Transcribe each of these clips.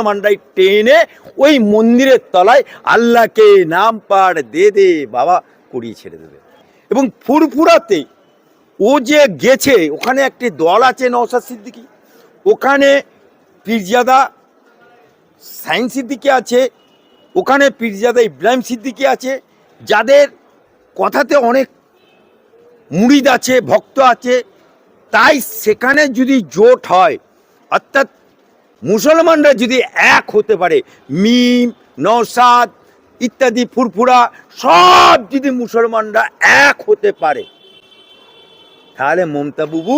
মুসলমানরাই টেনে ওই মন্দিরের তলায় আল্লাহকে নাম পাড় দে দে বাবা করিয়ে ছেড়ে দেবে। এবং ফুরফুরাতে ও যে গেছে, ওখানে একটি দল আছে নওশাদ সিদ্দিকি। ওখানে পীরজাদা সাইন সিদ্দিকি আছে, ওখানে পীরজাদা ইব্রাহিম সিদ্দিকি আছে, যাদের কথাতে অনেক মুড়িদ আছে, ভক্ত আছে, তাই সেখানে যদি জোট হয়, অর্থাৎ মুসলমানরা যদি এক হতে পারে, মিম নৌসাদ ইত্যাদি, ফুরফুরা, সব যদি মুসলমানরা এক হতে পারে, তাহলে মমতা বুবু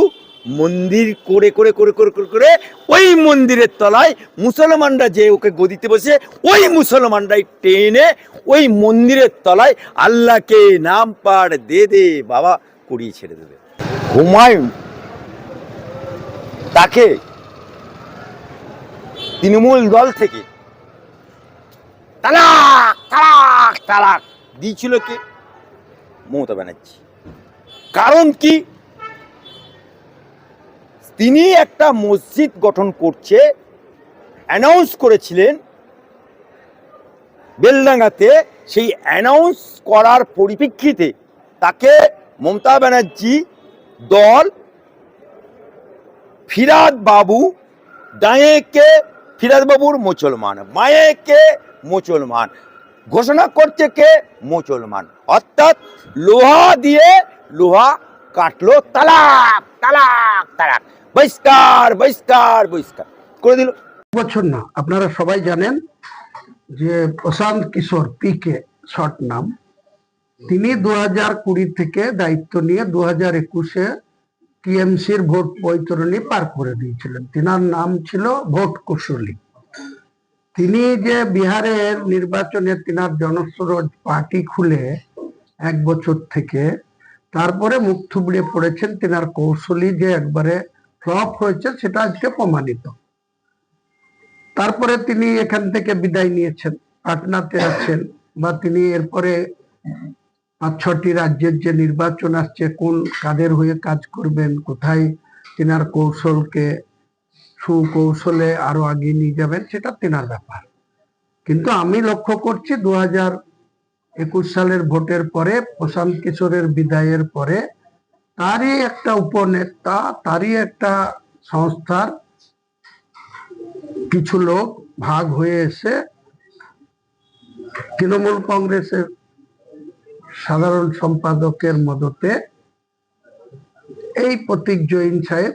মন্দির করে করে করে করে করে করে ওই মন্দিরের তলায় মুসলমানরা যে ওকে গদিতে বসে, ওই মুসলমানরাই টেনে ওই মন্দিরের তলায় আল্লাহকে নাম পাড় দে দে, বাবা করিয়ে ছেড়ে দেবে। হুমায়ুন, তাকে তৃণমূল দল থেকে। তালাক তালাক তালাক। দিয়েছিল কে? মমতা ব্যানার্জি। কারণ কি? তিনি একটা মসজিদ গঠন করছে অ্যানাউন্স করেছিলেন, বেলডাঙ্গাতে। সেই অ্যানাউন্স করার পরিপ্রেক্ষিতে তাকে মমতা ব্যানার্জি দল ফিরাদ বাবু দাঁয়ে কে বাবুর মুসলমান। মায়ে কে? মুসলমান। ঘোষণা করছে কে? মুসলমান। অর্থাৎ লোহা দিয়ে লোহা কাটলো তালাক তালাক তালাক। বহিষ্কার বহিষ্কার বহিষ্কার। করে দিল। বছর না, আপনারা সবাই জানেন যে প্রশান্ত কিশোর পিকে, শর্ট নাম, তিনি দু হাজার কুড়ি থেকে দায়িত্ব নিয়ে দু হাজার একুশে টিএমসির ভোট বৈতরণী পার করে দিয়েছিলেন। তিনার নাম ছিল ভোট কুশলী। তিনি যে বিহারের নির্বাচনে তিনার জনসরোজ পার্টি খুলে এক বছর থেকে, তারপরে মুখ থুবড়ে পড়েছেন তিনার কৌশলী যে একবারে ফ্লপ হয়েছে, সেটা আজকে প্রমাণিত। তারপরে তিনি এখান থেকে বিদায় নিয়েছেন, পাটনাতে আছেন বা তিনি এরপরে পাঁচ ছটি রাজ্যের যে নির্বাচন আসছে, কোন কাদের হয়ে কাজ করবেন, কোথায় তিনার কৌশলকে, সুকৌশলে আরও আগিয়ে নিয়ে যাবেন, সেটা তেনার ব্যাপার। কিন্তু আমি লক্ষ্য করছি দু হাজার একুশ সালের ভোটের পরে, প্রশান্ত কিশোরের বিদায়ের পরে, তারই একটা উপনেতা, তারই একটা সংস্থার কিছু লোক ভাগ হয়ে এসে তৃণমূল কংগ্রেসের সাধারণ সম্পাদকের মদতে এই প্রতীক জৈন সাহেব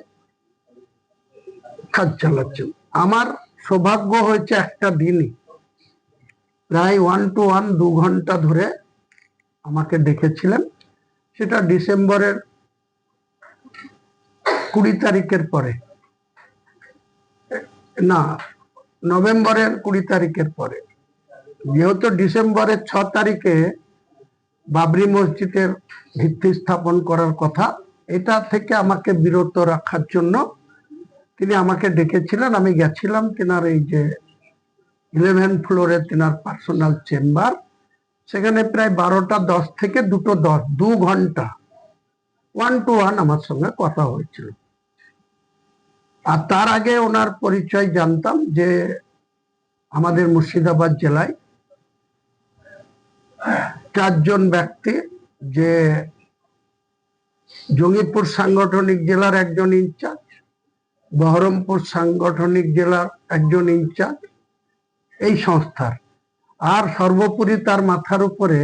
কাজ চালাচ্ছেন। আমার সৌভাগ্য হয়েছে একটা দিনই। প্রায় ওয়ান টু ওয়ান দু ঘণ্টা ধরে আমাকে দেখেছিলেন। সেটা ডিসেম্বরের কুড়ি তারিখের পরে। না, নভেম্বরের কুড়ি তারিখের পরে। যেহেতু ডিসেম্বরের ছ তারিখে বাবরি মসজিদের ভিত্তি স্থাপন করার কথা। এটা থেকে আমাকে বিরত রাখার জন্য তিনি আমাকে ডেকেছিলেন। আমি গেছিলাম তিনার এই যে ইলেভেন ফ্লোরে তিনার পার্সোনাল চেম্বার সেখানে প্রায় বারোটা দশ থেকে দুটো দশ, দু ঘণ্টা ওয়ান টু ওয়ান আমার সঙ্গে কথা হয়েছিল। আর তার আগে ওনার পরিচয় জানতাম যে আমাদের মুর্শিদাবাদ জেলায় চারজন ব্যক্তি যে জঙ্গিপুর সাংগঠনিক জেলার একজন ইনচার্জ, বহরমপুর সাংগঠনিক জেলার একজন ইনচার্জ, এই সংস্থার। আর সর্বোপরি তার মাথার উপরে